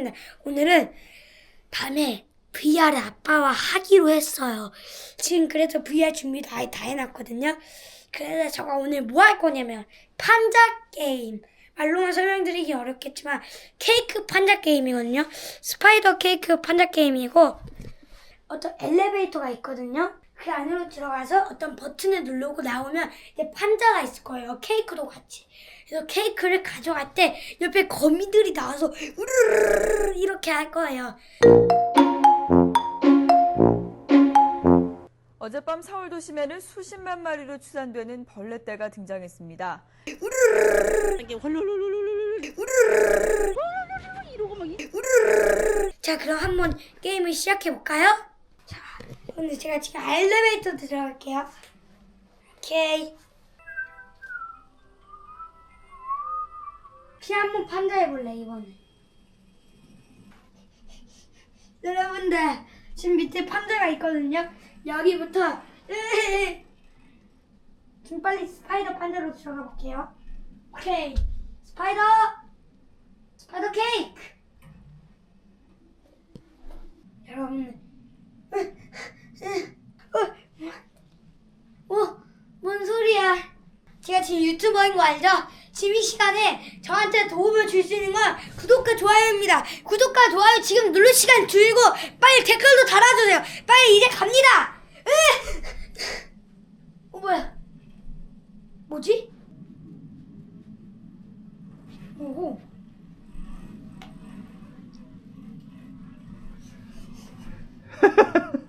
시작합니다. 오늘은 밤에 VR 아빠와 하기로 했어요. 지금 그래서 VR 준비도 아예 다 해놨거든요. 그래서 제가 오늘 뭐 할 거냐면 판자 게임. 말로만 설명드리기 어렵겠지만 케이크 판자 게임이거든요. 스파이더 케이크 판자 게임이고 어떤 엘리베이터가 있거든요. 그 안으로 들어가서 어떤 버튼을 누르고 나오면 이제 판자가 있을 거예요. 케이크도 같이. 그래서 케이크를 가져갈 때 옆에 거미들이 나와서 우르르르 이렇게 할 거예요. 어젯밤 서울 도심에는 수십만 마리로 추산되는 벌레떼가 등장했습니다. 자, 그럼 한번 게임을 시작해 볼까요? 자, 근데 제가 지금 엘리베이터 들어갈게요. 오케이. 피 한 번 판자 해볼래 이번에. 여러분들 지금 밑에 판자가 있거든요. 여기부터 지금 빨리 스파이더 판자로 들어가 볼게요. 오케이, 스파이더, 스파이더 케이크. 여러분, 어, 어, 뭔 소리야? 제가 지금 유튜버인 거 알죠? 이 시간에 저한테 도움을 줄 수 있는 건 구독과 좋아요입니다. 구독과 좋아요 지금 누를 시간 줄이고 빨리 댓글도 달아주세요. 빨리 이제 갑니다. 으! 어 뭐야? 뭐지? 오호.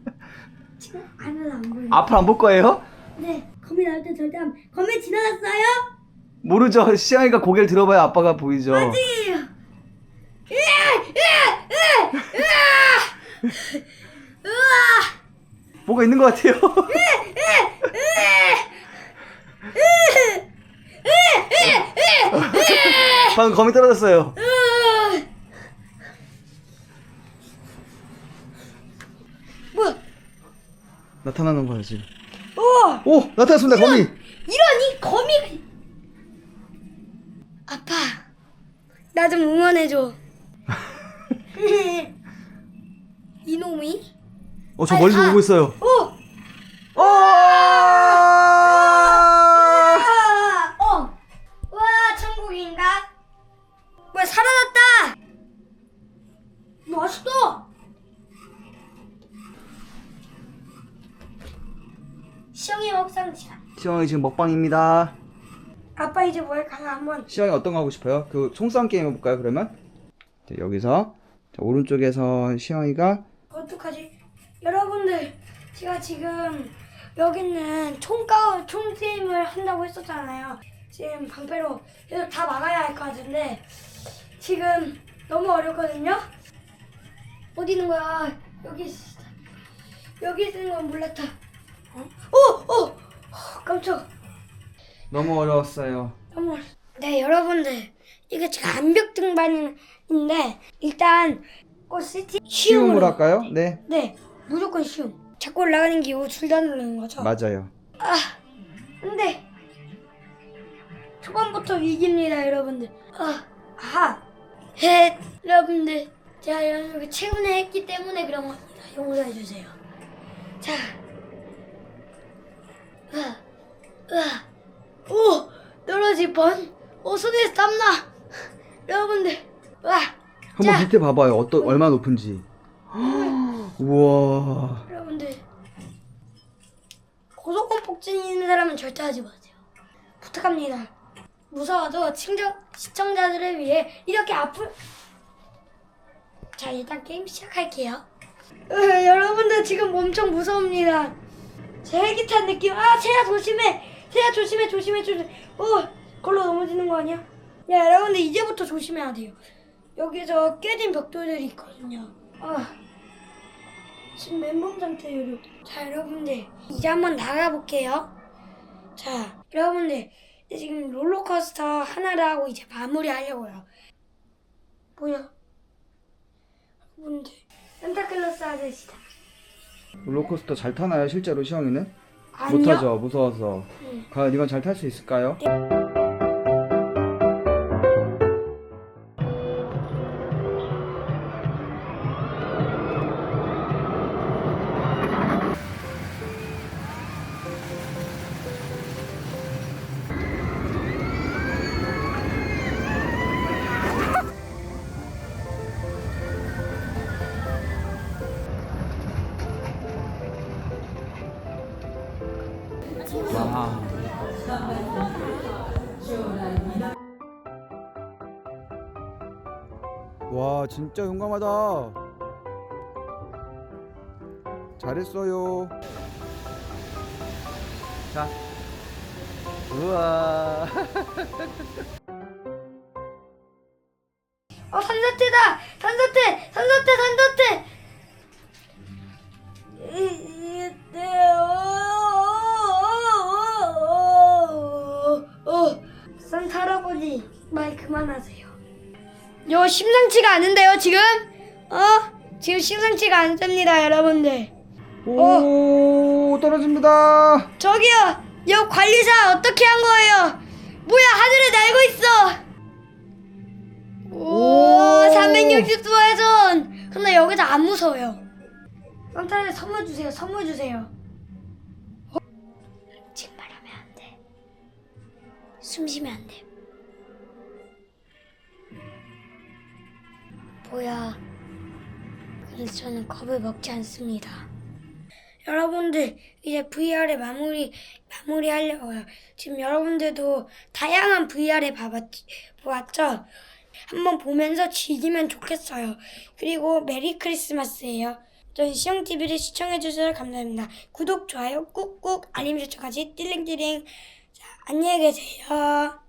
안은 안 보여. 앞을 안 볼 거예요? 네, 거미 나올 때 절대 안. 거미 지나갔어요? 모르죠. 시영이가 고개를 들어봐야 아빠가 보이죠. 어디에요? 으아! 으아! 으아! 으아! 으아! 뭐가 있는 것 같아요. 방금 거미 떨어졌어요. 으아! 뭐야? 나타나는 거야지. 오! 오 나타났습니다 거미. 이런 이 거미가 아빠 나 좀 응원해줘 이놈이 어 저 아니, 멀리서 아. 오고 있어요. 오! 오! 시영이 먹상 시간 시영이 지금 먹방입니다. 아빠 이제 뭐 할까요 한번 시영이 어떤 거 하고 싶어요? 그 총싸움 게임 해볼까요 그러면? 자, 여기서 자, 오른쪽에서 시영이가 어떡하지? 여러분들 제가 지금 여기 있는 총가운 총게임을 한다고 했었잖아요. 지금 방패로 그래서 다 막아야 할 것 같은데 지금 너무 어렵거든요. 어디 있는 거야? 여기 있어. 여기 있는 건 몰랐다. 어? 어! 어! 어, 깜짝. 너무 어려웠어요. 너무 어려- 네 여러분들 이게 제가 암벽 등반인데 일단 꽃시티 쉬움으로 할까요? 네 네, 무조건 쉬움. 자꾸 올라가는 게 이거 누르는 거죠? 맞아요. 아, 근데 초반부터 위기입니다, 여러분들. 아, 아하, 헷, 여러분들. 제가 여러분 최근에 했기 때문에 그런 겁니다. 용서해 주세요. 자, 으아, 으아, 오, 떨어질 뻔. 오, 손에서 땀나. 여러분들, 와. 한번 자. 밑에 봐봐요. 어떤 얼마 높은지. 우와. 여러분들 고소공 폭진 있는 사람은 절대 하지 마세요. 부탁합니다. 무서워도 친정, 시청자들을 위해 이렇게 아플 자 일단 게임 시작할게요. 으, 여러분들 지금 엄청 무서웁니다. 제 헬기탄 느낌. 아 세야 조심해. 세야 조심해 조심해 조심해. 어 걸로 넘어지는 거 아니야? 야 여러분들 이제부터 조심해야 돼요. 여기서 깨진 벽돌들이 있거든요. 아. 지금 맨몸 상태예요. 자, 여러분들 이제 한번 나가볼게요. 자, 여러분들 지금 롤러코스터 하나를 하고 이제 마무리하려고요. 뭐야? 여러분들 산타클로스 아저씨다. 롤러코스터 잘 타나요 실제로 시영이는? 아니요. 못하죠 무서워서. 응. 과연 이건 잘 탈 수 있을까요? 와. 와, 진짜 용감하다. 잘했어요. 자. 우와. 어 산사태다 산사태 산사태 산사태 어, 그만하세요 요 심상치가 않은데요 지금 어 지금 심상치가 않습니다 여러분들 오, 떨어집니다. 저기요 여 관리사 어떻게 한 거예요 뭐야 하늘에 날고 있어 오, 360도 회전. 근데 여기서 안 무서워요. 산타한테 선물 주세요. 선물 주세요. 어? 지금 말하면 안 돼. 숨 쉬면 안 돼. 뭐야? 근데 저는 겁을 먹지 않습니다. 여러분들 이제 VR의 마무리 마무리 하려고요. 지금 여러분들도 다양한 VR에 봐봤, 보았죠? 한번 보면서 즐기면 좋겠어요. 그리고 메리 크리스마스예요. 저희 시영TV를 시청해 주셔서 감사합니다. 구독, 좋아요 꾹꾹 알림 설정까지 띠링띠링 자, 안녕히 계세요.